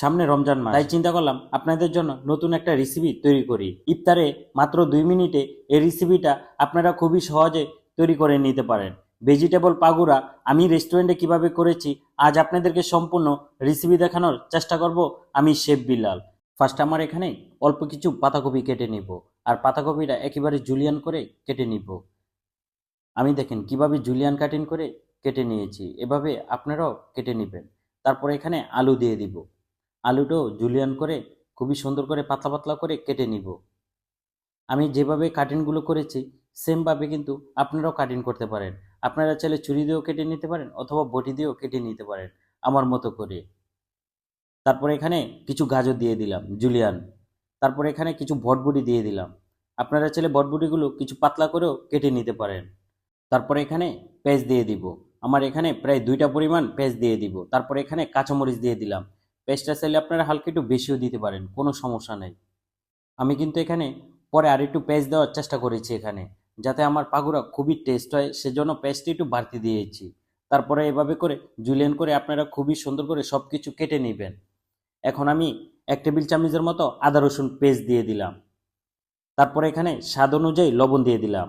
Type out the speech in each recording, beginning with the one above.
সামনে রমজান মাস। তাই চিন্তা করলাম, আপনাদের জন্য নতুন একটা রেসিপি তৈরি করি। ইফতারে মাত্র দুই মিনিটে এই রেসিপিটা আপনারা খুবই সহজে তৈরি করে নিতে পারেন। ভেজিটেবল পাগুরা আমি রেস্টুরেন্টে কীভাবে করেছি, আজ আপনাদেরকে সম্পূর্ণ রেসিপি দেখানোর চেষ্টা করব আমি শেফ বিলাল ফার্স্ট আমার এখানে অল্প কিছু পাতাকপি কেটে নিব, আর পাতাকপিটা একেবারে জুলিয়ান করে কেটে নিব। আমি দেখেন কীভাবে জুলিয়ান কাটিং করে কেটে নিয়েছি, এভাবে আপনারাও কেটে নেবেন। তারপর এখানে আলু দিয়ে দিব। আলুটাও জুলিয়ান করে খুবই সুন্দর করে পাতলা পাতলা করে কেটে নিব। আমি যেভাবে কাটিংগুলো করেছি সেমভাবে কিন্তু আপনারাও কাটিং করতে পারেন। আপনারা চাইলে ছুরি দিয়েও কেটে নিতে পারেন অথবা বটি দিয়েও কেটে নিতে পারেন, আমার মতো করে। তারপরে এখানে কিছু গাজর দিয়ে দিলাম, জুলিয়ান। তারপরে এখানে কিছু ভটবুটি দিয়ে দিলাম। আপনারা চাইলে বটবুটিগুলো কিছু পাতলা করেও কেটে নিতে পারেন। তারপরে এখানে পেঁয়াজ দিয়ে দিব। আমার এখানে প্রায় দুইটা পরিমাণ পেঁয়াজ দিয়ে দিব। তারপরে এখানে কাঁচামরিচ দিয়ে দিলাম। পেঁয়াজটা চাইলে আপনারা হালকা একটু বেশিও দিতে পারেন, কোনো সমস্যা নেই। আমি কিন্তু এখানে পরে আর একটু পেঁয়াজ দেওয়ার চেষ্টা করেছি এখানে, যাতে আমার পাগুরা খুবই টেস্ট হয়, সেজন্য পেঁয়াজটা একটু বাড়তি দিয়েছি। তারপরে এভাবে করে জুলিয়ান করে আপনারা খুবই সুন্দর করে সব কিছু কেটে নেবেন। এখন আমি এক টেবিল চামচের মতো আদা রসুন পেস্ট দিয়ে দিলাম। তারপরে এখানে স্বাদ অনুযায়ী লবণ দিয়ে দিলাম।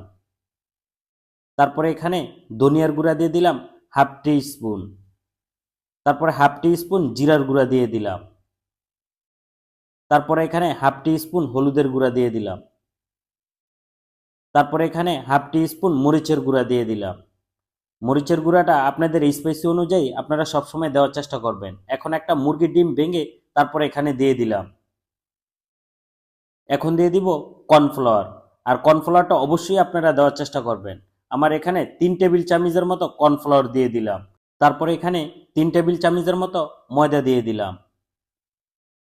তারপরে এখানে ধনিয়ার গুঁড়া দিয়ে দিলাম হাফ টি স্পুন। তারপরে হাফ টি স্পুন জিরার গুঁড়া দিয়ে দিলাম। তারপরে এখানে হাফ টি স্পুন হলুদের গুঁড়া দিয়ে দিলাম। তারপরে এখানে হাফ টি স্পুন মরিচের গুঁড়া দিয়ে দিলাম। মরিচের গুঁড়াটা আপনাদের স্পাইসি অনুযায়ী আপনারা সবসময় দেওয়ার চেষ্টা করবেন। এখন একটা মুরগির ডিম ভেঙে তারপরে এখানে দিয়ে দিলাম। এখন দিয়ে দিব কর্নফ্লাওয়ার। আর কর্নফ্লাওয়ারটা অবশ্যই আপনারা দেওয়ার চেষ্টা করবেন। আমার এখানে তিন টেবিল চামচের মতো কর্নফ্লাওয়ার দিয়ে দিলাম। তারপরে এখানে তিন টেবিল চামচের মতো ময়দা দিয়ে দিলাম।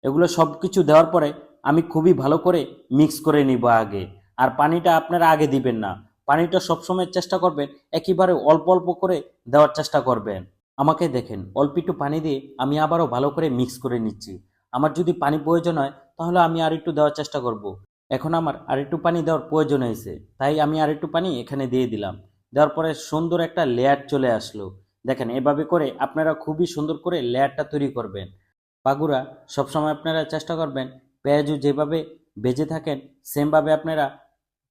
এগুলো সব কিছু দেওয়ার পরে আমি খুবই ভালো করে মিক্স করে নিব আগে। আর পানিটা আপনারা আগে দিবেন না। পানিটা সবসময় চেষ্টা করবেন একেবারে অল্প অল্প করে দেওয়ার চেষ্টা করবেন। আমাকে দেখেন, অল্প একটু পানি দিয়ে আমি আবারও ভালো করে মিক্স করে নিচ্ছি। আমার যদি পানি প্রয়োজন হয়, তাহলে আমি আর একটু দেওয়ার চেষ্টা করব। এখন আমার আর একটু পানি দেওয়ার প্রয়োজন হয়েছে। তাই আমি আর একটু পানি এখানে দিয়ে দিলাম। দেওয়ার পরে সুন্দর একটা লেয়ার চলে আসলো। দেখেন, এভাবে করে আপনারা খুবই সুন্দর করে লেয়ারটা তৈরি করবেন। পাগুরা সবসময় আপনারা চেষ্টা করবেন পেঁয়াজু যেভাবে বেজে থাকেন, সেমভাবে আপনারা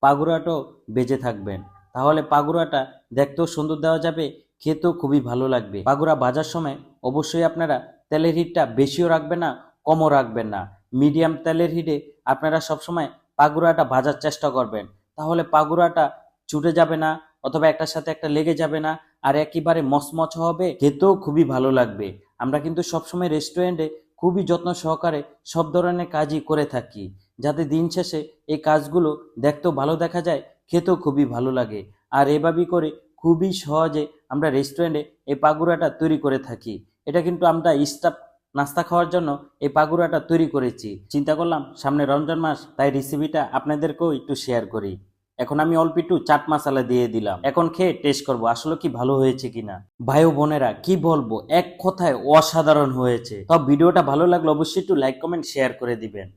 পাগুরাটাও বেজে থাকবেন। তাহলে পাগুরাটা দেখতেও সুন্দর দেওয়া যাবে, খেতেও খুবই ভালো লাগবে। পাগুরা ভাজার সময় অবশ্যই আপনারা তেলের হিটটা বেশিও রাখবেন না, কমও রাখবেন না। মিডিয়াম তেলের হিটে আপনারা সবসময় পাগুরাটা ভাজার চেষ্টা করবেন। তাহলে পাগুরাটা ছুটে যাবে না, অথবা একটার সাথে একটা লেগে যাবে না আর একেবারে মচমচ হবে, খেতেও খুবই ভালো লাগবে। আমরা কিন্তু সবসময় রেস্টুরেন্টে খুবই যত্ন সহকারে সব ধরনের কাজই করে থাকি, যাতে দিন শেষে এই কাজগুলো দেখতেও ভালো দেখা যায়, খেতেও খুবই ভালো লাগে। আর এভাবেই করে খুবই সহজে আমরা রেস্টুরেন্টে এই পাগুরাটা তৈরি করে থাকি। এটা কিন্তু আমরা স্টাফ নাস্তা খাওয়ার জন্য এই পাগুরাটা তৈরি করেছি। চিন্তা করলাম সামনে রমজান মাস, তাই রেসিপিটা আপনাদেরকেও একটু শেয়ার করি। এখন আমি অল্প একটু চাট মশলা দিয়ে দিলাম। এখন খেয়ে টেস্ট করব, আসলে কি ভালো হয়েছে কিনা? ভাই বোনেরা, কি বলব? এক কথায় অসাধারণ হয়েছে। তো ভিডিওটা ভালো লাগলে অবশ্যই একটু লাইক কমেন্ট শেয়ার করে দিবেন।